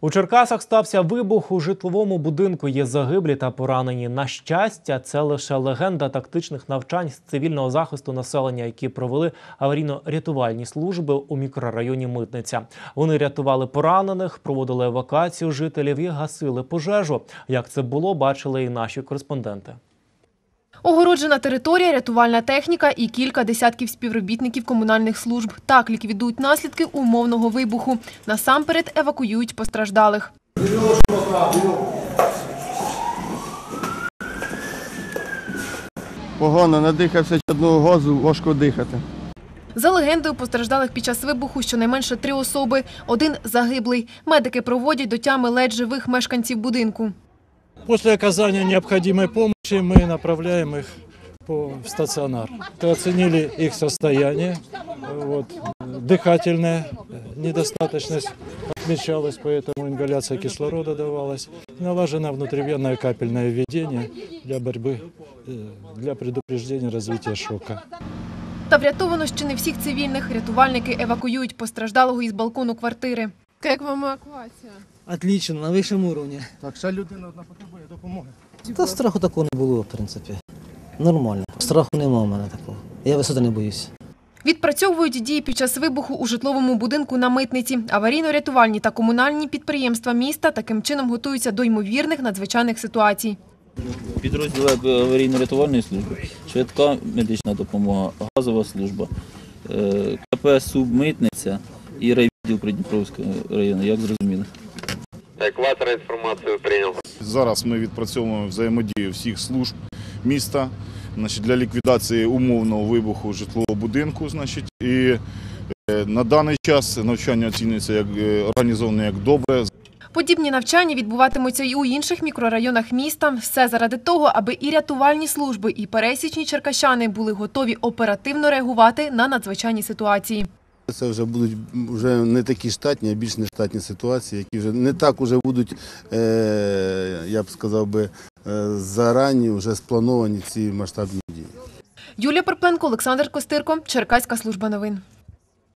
У Черкасах стався вибух у житловому будинку. Є загиблі та поранені. На щастя, це лише легенда тактичних навчань з цивільного захисту населення, які провели аварійно-рятувальні служби у мікрорайоні Митниця. Вони рятували поранених, проводили евакуацію жителів і гасили пожежу. Як це було, бачили і наші кореспонденти. Огороджена територія, рятувальна техніка і кілька десятків співробітників комунальних служб. Так ліквідують наслідки умовного вибуху. Насамперед евакуюють постраждалих. Погано надихався одного газу, важко дихати. За легендою, постраждалих під час вибуху щонайменше три особи. Один загиблий. Медики проводять до тями ледь живих мешканців будинку. После оказания необходимой помощи мы направляем их по в стационар. То Оценили их состояние, вот, дыхательная недостаточность отмечалась, поэтому ингаляция кислорода давалась. Налажено внутривенное капельное введение для борьбы, э, для предупреждения развития шока. Та врятовано ще не всіх цивільних. Рятувальники евакуюють постраждалого із балкону квартири. Як вам евакуація? Отлично, на вищому рівні. Так, ще людина одна потребує допомоги. Та страху такого не було, в принципі. Нормально. Страху нема в мене такого. Я висоти не боюсь. Відпрацьовують дії під час вибуху у житловому будинку на митниці. Аварійно-рятувальні та комунальні підприємства міста таким чином готуються до ймовірних надзвичайних ситуацій. Підрозділи аварійно-рятувальної служби, швидка медична допомога, газова служба, е, КП «Субмитниця» і райвідділ Придніпровського району, як зрозуміли. Екватор інформацію прийняв. Зараз ми відпрацьовуємо взаємодію всіх служб міста значить, для ліквідації умовного вибуху житлового будинку. Значить, і е, на даний час навчання оцінюється як е, організоване як добре. Подібні навчання відбуватимуться і у інших мікрорайонах міста. Все заради того, аби і рятувальні служби, і пересічні черкащани були готові оперативно реагувати на надзвичайні ситуації. Це вже будуть вже не такі штатні, а більш нештатні ситуації, які вже не так уже будуть, е, я б сказав би, е, зарані вже сплановані ці масштабні дії. Юлія Порпленко, Олександр Костирко, Черкаська служба новин.